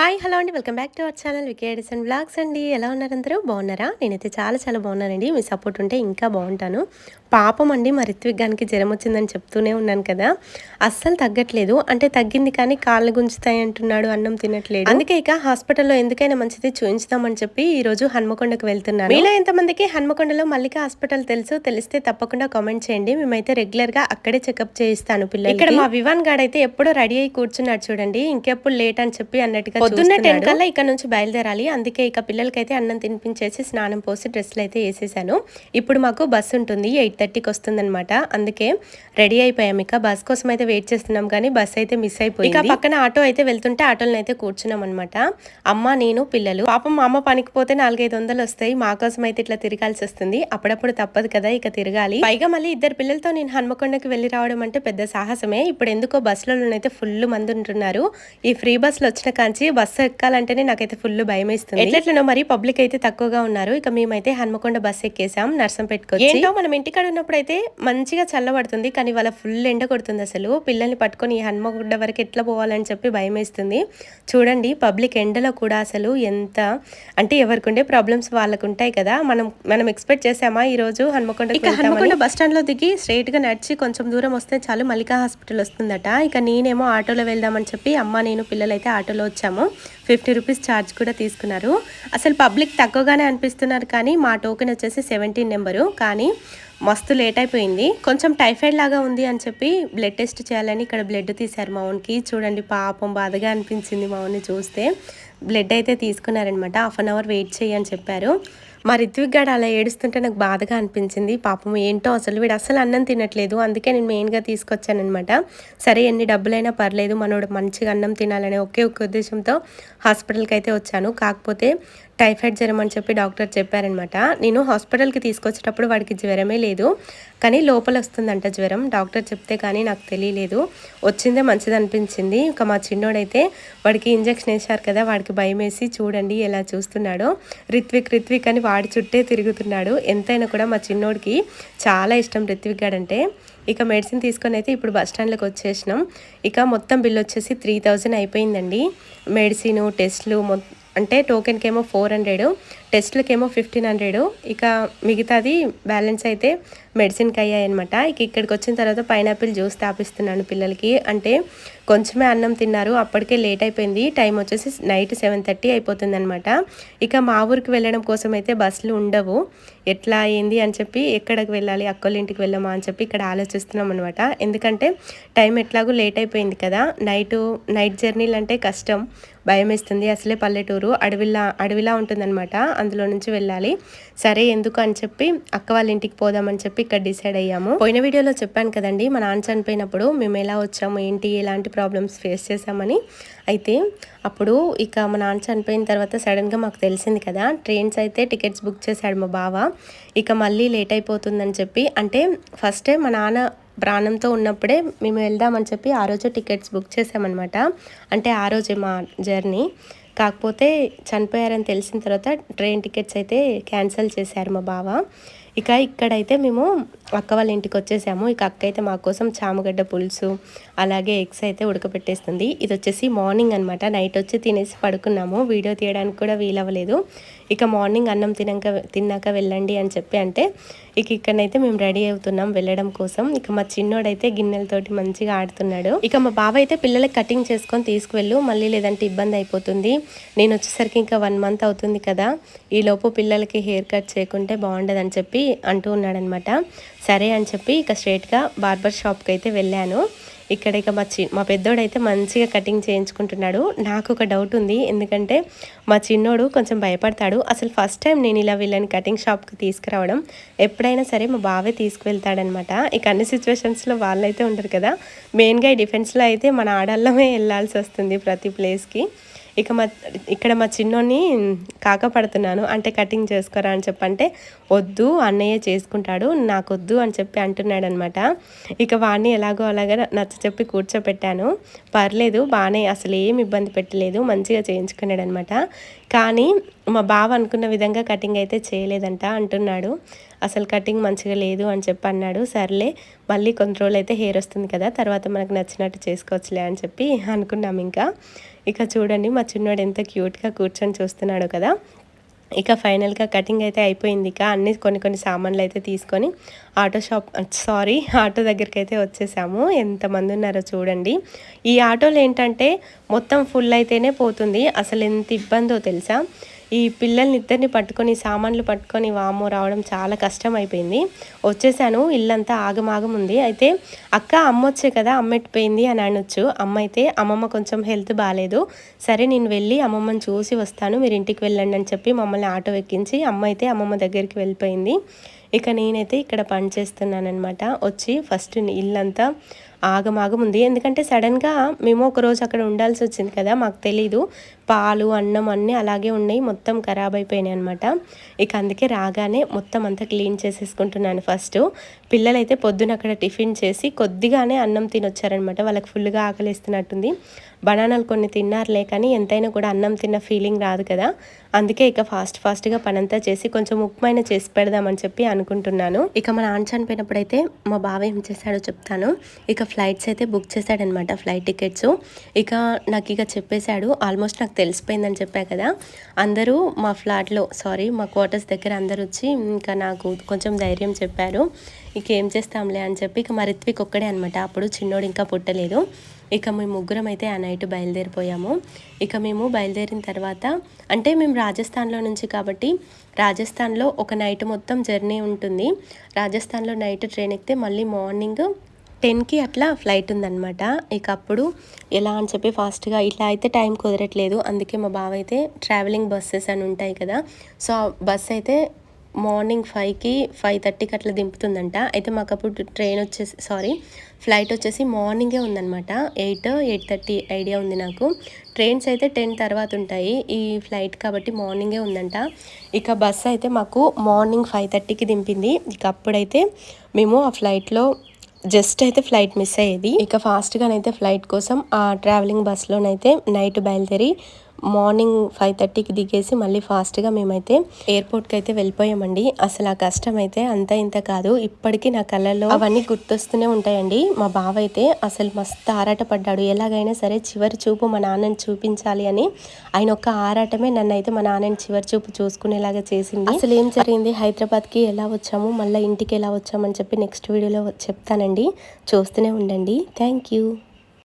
Hi hello అండి. Welcome back to our channel వికేడిస్ and blogs అండి. ఎలా ఉన్నారు అందరూ? బాగున్నారా? నేనైతే చాలా చాలా బాగున్నానండి. మీ సపోర్ట్ ఉంటే ఇంకా బాగుంటాను. పాపం అండి మా రిత్విక్ గానికి జ్వరం వచ్చిందని చెప్తూనే ఉన్నాను కదా. అస్సలు తగ్గట్లేదు. అంటే తగ్గింది కానీ కాళ్ళు గుంజుతాయి అంటున్నాడు అన్నం తినట్లేదు అందుకే ఇక హాస్పిటల్లో ఎందుకైనా మంచిది చూపించుదామని చెప్పి ఈ రోజు హన్మకొండకు వెళ్తున్నాను. మీలో ఎంతమందికి హన్మకొండలో మల్లిక హాస్పిటల్ తెలుసు తెలిస్తే తప్పకుండా కామెంట్ చేయండి. మేమైతే రెగ్యులర్గా అక్కడే చెకప్ చేయిస్తాను పిల్లలు ఇక్కడ మా వివాన్ గాడు అయితే ఎప్పుడో రెడీ అయి కూర్చున్నాడు చూడండి. ఇంకెప్పుడు లేట్ అని చెప్పి అన్నట్టుగా పొద్దున్న టెన్ కల్లా ఇక్కడ నుంచి బయలుదేరాలి. అందుకే ఇక పిల్లలకైతే అన్నం తినిపించేసి స్నానం పోసి డ్రెస్సులు అయితే వేసేసాను. ఇప్పుడు మాకు బస్సు ఉంటుంది. ఎయిట్ థర్టీకి వస్తుందన్నమాట. అందుకే రెడీ అయిపోయాం ఇక. బస్ కోసం అయితే వెయిట్ చేస్తున్నాం కానీ బస్ అయితే మిస్ అయిపోయింది. ఇక పక్కన ఆటో అయితే వెళ్తుంటే ఆటోలను అయితే కూర్చున్నాం అనమాట అమ్మ నేను పిల్లలు. పాపం మా అమ్మ పనికి పోతే నాలుగైదు వందలు వస్తాయి. మా కోసం అయితే ఇట్లా తిరగాల్సి వస్తుంది. అప్పుడప్పుడు తప్పదు కదా ఇక తిరగాలి. పైగా మళ్ళీ ఇద్దరు పిల్లలతో నేను హన్మకొండకి వెళ్ళి రావడం అంటే పెద్ద సాహసమే. ఇప్పుడు ఎందుకో బస్సులలోనైతే ఫుల్ మంది ఉంటున్నారు. ఈ ఫ్రీ బస్సులు వచ్చిన కాంచి బస్సు ఎక్కాలంటేనే నాకైతే ఫుల్ భయం వేస్తుంది ఎట్లెట్లనో మరి? పబ్లిక్ అయితే తక్కువగా ఉన్నారు. ఇక మేమైతే హన్మకొండ బస్సు ఎక్కేసాం నర్సం పెట్టుకోవచ్చు ఏంటో మనం ఇంటికాడ ఉన్నప్పుడు అయితే మంచిగా చల్లబడుతుంది కానీ వాళ్ళ ఫుల్ ఎండ కొడుతుంది అసలు. పిల్లల్ని పట్టుకొని హన్మకొండ వరకు ఎట్లా పోవాలని చెప్పి భయం వేస్తుంది చూడండి పబ్లిక్ ఎండలో కూడా అసలు ఎంత అంటే ఎవరికి ఉండే ప్రాబ్లమ్స్ వాళ్ళకు ఉంటాయి కదా. మనం మనం ఎక్స్పెక్ట్ చేసామా ఈ రోజు హన్మకొండ ఇక హన్మకొండ బస్ స్టాండ్లో దిగి స్ట్రైట్గా నడిచి కొంచెం దూరం వస్తే చాలు మల్లికా హాస్పిటల్ వస్తుందట. ఇక నేనేమో ఆటోలో వెళ్దామని చెప్పి అమ్మ నేను పిల్లలు అయితే ఆటోలో వచ్చాము. ఫిఫ్టీ రూపీస్ ఛార్జ్ కూడా తీసుకున్నారు. అసలు పబ్లిక్ తక్కువగానే అనిపిస్తున్నారు కానీ మా టోకెన్ వచ్చేసి సెవెంటీన్ నెంబరు. కానీ మస్తు లేట్ అయిపోయింది. కొంచెం టైఫాయిడ్ లాగా ఉంది అని చెప్పి బ్లడ్ టెస్ట్ చేయాలని ఇక్కడ బ్లడ్ తీశారు మా చూడండి పాపం బాధగా అనిపించింది మౌన్ని చూస్తే. బ్లడ్ అయితే తీసుకున్నారనమాట. హాఫ్ అన్ అవర్ వెయిట్ చేయి అని చెప్పారు. మా రిత్విక్ గాడు అలా ఏడుస్తుంటే నాకు బాధగా అనిపించింది. పాపం ఏంటో అసలు వీడు అసలు అన్నం తినట్లేదు. అందుకే నేను మెయిన్గా తీసుకొచ్చానమాట సరే ఎన్ని డబ్బులైనా పర్లేదు. మనోడు మంచిగా అన్నం తినాలనే ఒకే ఒక ఉద్దేశంతో హాస్పిటల్కి అయితే వచ్చాను. కాకపోతే టైఫాయిడ్ జ్వరం అని చెప్పి డాక్టర్ చెప్పారనమాట నేను హాస్పిటల్కి తీసుకొచ్చేటప్పుడు వాడికి జ్వరమే లేదు. కానీ లోపల వస్తుందంట జ్వరం. డాక్టర్ చెప్తే కానీ నాకు తెలియలేదు. వచ్చిందే మంచిది అనిపించింది ఇంకా మా చిన్నోడైతే వాడికి ఇంజక్షన్ వేశారు కదా వాడికి భయం వేసి చూడండి ఎలా చూస్తున్నాడో. రిత్విక్ రిత్విక్ అని వాడి చుట్టే తిరుగుతున్నాడు. ఎంతైనా కూడా మా చిన్నోడికి చాలా ఇష్టం రిత్విక్ గాడు అంటే ఇక మెడిసిన్ తీసుకొని అయితే ఇప్పుడు బస్ స్టాండ్లోకి వచ్చేసినాం. ఇక మొత్తం బిల్ వచ్చేసి త్రీ థౌజండ్ అయిపోయిందండి. మెడిసిన్ టెస్ట్లు మొ అంటే టోకెన్కి ఏమో ఫోర్ హండ్రెడ్. టెస్ట్లకేమో ఫిఫ్టీన్ హండ్రెడ్. ఇక మిగతాది బ్యాలెన్స్ అయితే మెడిసిన్కి అయ్యాయన్నమాట ఇక ఇక్కడికి వచ్చిన తర్వాత పైనాపిల్ జ్యూస్ తాపిస్తున్నాను పిల్లలకి. అంటే కొంచెమే అన్నం తిన్నారు అప్పటికే లేట్ అయిపోయింది టైం వచ్చేసి నైట్ సెవెన్ థర్టీ అయిపోతుంది అనమాట ఇక మా ఊరికి వెళ్ళడం కోసం అయితే బస్సులు ఉండవు. ఎట్లా అయింది అని చెప్పి ఎక్కడికి వెళ్ళాలి అక్కల ఇంటికి వెళ్ళామా అని చెప్పి ఇక్కడ ఆలోచిస్తున్నాం అనమాట ఎందుకంటే టైం ఎట్లాగో లేట్ అయిపోయింది కదా. నైట్ నైట్ జర్నీలు అంటే కష్టం. భయం వేస్తుంది అసలే పల్లెటూరు అడవిలా అడవిలా ఉంటుందన్నమాట. అందులో నుంచి వెళ్ళాలి. సరే ఎందుకు అని చెప్పి అక్క వాళ్ళ ఇంటికి పోదామని చెప్పి ఇక్కడ డిసైడ్ అయ్యాము. పోయిన వీడియోలో చెప్పాను కదండి మా నాన్న చనిపోయినప్పుడు మేము ఎలా వచ్చాము ఏంటి ఎలాంటి ప్రాబ్లమ్స్ ఫేస్ చేసామని అయితే అప్పుడు ఇక మా నాన్న చనిపోయిన తర్వాత సడన్గా మాకు తెలిసింది కదా ట్రైన్స్ అయితే టికెట్స్ బుక్ చేశాడు మా బావ. ఇక మళ్ళీ లేట్ అయిపోతుందని చెప్పి అంటే ఫస్టే మా నాన్న ప్రాణంతో ఉన్నప్పుడే మేము వెళ్దామని చెప్పి ఆ రోజు టికెట్స్ బుక్ చేసామన్నమాట అంటే ఆ రోజే మా జర్నీ. కాకపోతే చనిపోయారని తెలిసిన తర్వాత ట్రైన్ టికెట్స్ అయితే క్యాన్సిల్ చేశారు మా బావ. ఇక ఇక్కడైతే మేము అక్క వాళ్ళ ఇంటికి వచ్చేసాము. ఇక అక్క అయితే మా కోసం చామగడ్డ పులుసు అలాగే ఎగ్స్ అయితే ఉడకబెట్టేస్తుంది. ఇది వచ్చేసి మార్నింగ్ అనమాట నైట్ వచ్చి తినేసి పడుకున్నాము. వీడియో తీయడానికి కూడా వీలవ్వలేదు. ఇక మార్నింగ్ అన్నం తినాక తిన్నాక వెళ్ళండి అని చెప్పి అంటే ఇక ఇక్కడనైతే మేము రెడీ అవుతున్నాం వెళ్ళడం కోసం. ఇక మా చిన్నోడైతే గిన్నెలతోటి మంచిగా ఆడుతున్నాడు. ఇక మా బావ అయితే పిల్లలకి కటింగ్ చేసుకొని తీసుకువెళ్ళు. మళ్ళీ లేదంటే ఇబ్బంది అయిపోతుంది. నేను వచ్చేసరికి ఇంకా వన్ మంత్ అవుతుంది కదా. ఈ పిల్లలకి హెయిర్ కట్ చేయకుంటే బాగుండదని చెప్పి అంటూ ఉన్నాడనమాట. సరే అని చెప్పి ఇక స్ట్రేట్గా బార్బర్ షాప్కి అయితే వెళ్ళాను. ఇక్కడ ఇక మా చి మా పెద్దోడైతే మంచిగా కటింగ్ చేయించుకుంటున్నాడు. నాకు ఒక డౌట్ ఉంది. ఎందుకంటే మా చిన్నోడు కొంచెం భయపడతాడు. అసలు ఫస్ట్ టైం నేను ఇలా వీళ్ళని కటింగ్ షాప్కి తీసుకురావడం. ఎప్పుడైనా సరే మా బావే తీసుకువెళ్తాడనమాట. ఇక అన్ని సిచ్యువేషన్స్లో వాళ్ళైతే ఉంటారు కదా. మెయిన్గా ఈ డిఫెన్స్లో అయితే మన ఆడళ్ళమే వెళ్ళాల్సి వస్తుంది ప్రతి ప్లేస్కి. ఇక మా ఇక్కడ మా చిన్నోని కాకపడుతున్నాను అంటే కటింగ్ చేసుకోరా అని చెప్పంటే వద్దు అన్నయ్య చేసుకుంటాడు నాకు వద్దు అని చెప్పి అంటున్నాడు అనమాట ఇక వాడిని ఎలాగో అలాగా నచ్చ చెప్పి కూర్చోపెట్టాను. పర్లేదు బాగానే అసలు ఏం ఇబ్బంది పెట్టలేదు మంచిగా చేయించుకున్నాడు అనమాట కానీ మా బావ అనుకున్న విధంగా కటింగ్ అయితే చేయలేదంట అంటున్నాడు. అసలు కటింగ్ మంచిగా లేదు అని చెప్పి అన్నాడు. సర్లే మళ్ళీ కొంత రోజులు అయితే హెయిర్ వస్తుంది కదా తర్వాత మనకు నచ్చినట్టు చేసుకోవచ్చులే అని చెప్పి అనుకున్నాం ఇంకా. ఇక చూడండి మా చిన్నోడు ఎంత క్యూట్గా కూర్చొని చూస్తున్నాడు కదా. ఇక ఫైనల్గా కటింగ్ అయితే అయిపోయింది ఇక. అన్ని కొన్ని కొన్ని సామాన్లు అయితే తీసుకొని ఆటో షాప్ సారీ ఆటో దగ్గరికి అయితే వచ్చేసాము. ఎంతమంది ఉన్నారో చూడండి. ఈ ఆటోలు ఏంటంటే మొత్తం ఫుల్ అయితేనే పోతుంది. అసలు ఎంత ఇబ్బందో తెలుసా? ఈ పిల్లల్ని ఇద్దరిని పట్టుకొని సామాన్లు పట్టుకొని వాము రావడం చాలా కష్టం అయిపోయింది వచ్చేసాను ఇల్లంతా ఆగమాగం ఉంది. అయితే అక్క అమ్మ వచ్చే కదా అమ్మెట్టిపోయింది అని అనొచ్చు. అమ్మ అయితే అమ్మమ్మ కొంచెం హెల్త్ బాగాలేదు సరే నేను వెళ్ళి అమ్మమ్మని చూసి వస్తాను. మీరు ఇంటికి వెళ్ళండి అని చెప్పి మమ్మల్ని ఆటో ఎక్కించి అమ్మ అయితే అమ్మమ్మ దగ్గరికి వెళ్ళిపోయింది. ఇక నేనైతే ఇక్కడ పని చేస్తున్నానమాట వచ్చి ఫస్ట్ ఇల్లంతా ఆగమాగం ఉంది. ఎందుకంటే సడన్గా మేము ఒకరోజు అక్కడ ఉండాల్సి వచ్చింది కదా మాకు తెలీదు. పాలు అన్నం అన్నీ అలాగే ఉన్నాయి మొత్తం ఖరాబ్ అయిపోయినాయి అనమాట ఇక అందుకే రాగానే మొత్తం అంతా క్లీన్ చేసేసుకుంటున్నాను ఫస్ట్. పిల్లలైతే పొద్దున అక్కడ టిఫిన్ చేసి కొద్దిగానే అన్నం తినొచ్చారనమాట వాళ్ళకి ఫుల్గా ఆకలిస్తున్నట్టుంది. బనానాలు కొన్ని తిన్నారులే కానీ ఎంతైనా కూడా అన్నం తిన్న ఫీలింగ్ రాదు కదా. అందుకే ఇక ఫాస్ట్ ఫాస్ట్గా పనంతా చేసి కొంచెం ఉప్మైన చేసి పెడదామని చెప్పి అనుకుంటున్నాను. ఇక మన నాన్న చనిపోయినప్పుడైతే మా బావ ఏం చేశాడో చెప్తాను. ఇక ఫ్లైట్స్ అయితే బుక్ చేశాడనమాట ఫ్లైట్ టికెట్స్ ఇక నాకు ఇక చెప్పేశాడు ఆల్మోస్ట్ నాకు తెలిసిపోయిందని చెప్పా కదా. అందరూ మా ఫ్లాట్లో సారీ మా క్వార్టర్స్ దగ్గర అందరు వచ్చి ఇంకా నాకు కొంచెం ధైర్యం చెప్పారు. ఇక ఏం చేస్తాంలే అని చెప్పి ఇక మా రిత్విక్ ఒక్కడే అనమాట అప్పుడు చిన్నోడు ఇంకా పుట్టలేదు. ఇక మేము ముగ్గురం అయితే ఆ నైట్ బయలుదేరిపోయాము. ఇక మేము బయలుదేరిన తర్వాత అంటే మేము రాజస్థాన్లో నుంచి కాబట్టి రాజస్థాన్లో ఒక నైట్ మొత్తం జర్నీ ఉంటుంది. రాజస్థాన్లో నైట్ ట్రైన్ ఎక్కితే మళ్ళీ మార్నింగ్ టెన్కి అట్లా ఫ్లైట్ ఉందన్నమాట. ఇక అప్పుడు ఎలా అని చెప్పి ఫాస్ట్గా ఇట్లా అయితే టైం కుదరట్లేదు. అందుకే మా బావ అయితే ట్రావెలింగ్ బస్సెస్ అని ఉంటాయి కదా. సో బస్ అయితే మార్నింగ్ ఫైవ్కి ఫైవ్ థర్టీకి అట్లా దింపుతుందంట. అయితే మాకు అప్పుడు ట్రైన్ వచ్చేసి సారీ ఫ్లైట్ వచ్చేసి మార్నింగే ఉందన్నమాట. ఎయిట్ ఎయిట్ థర్టీ ఐడియా ఉంది నాకు. ట్రైన్స్ అయితే టెన్ తర్వాత ఉంటాయి. ఈ ఫ్లైట్ కాబట్టి మార్నింగే ఉందంట. ఇక బస్సు అయితే మాకు మార్నింగ్ ఫైవ్ థర్టీకి దింపింది. ఇక అప్పుడైతే మేము ఆ ఫ్లైట్లో జస్ట్ అయితే ఫ్లైట్ మిస్ అయ్యేది. ఇక ఫాస్ట్గానైతే ఫ్లైట్ కోసం ఆ ట్రావెలింగ్ బస్లోనైతే నైట్ బయలుదేరి మార్నింగ్ ఫైవ్ థర్టీకి దిగేసి మళ్ళీ ఫాస్ట్గా మేమైతే ఎయిర్పోర్ట్కి అయితే వెళ్ళిపోయామండి. అసలు ఆ కష్టం అయితే అంత ఇంత కాదు. ఇప్పటికీ నా కళ్ళల్లో అవన్నీ గుర్తొస్తూనే ఉంటాయండి. మా బావ అయితే అసలు మస్తు ఆరాట పడ్డాడు ఎలాగైనా సరే చివరి చూపు మా నాన్నని చూపించాలి అని ఆయన ఒక్క ఆరాటమే నన్ను అయితే మా నాన్నని చివరి చూపు చూసుకునేలాగా చేసింది. అసలు ఏం జరిగింది? హైదరాబాద్కి ఎలా వచ్చాము? మళ్ళీ ఇంటికి ఎలా వచ్చామని చెప్పి నెక్స్ట్ వీడియోలో చెప్తానండి. చూస్తూనే ఉండండి. Thank you.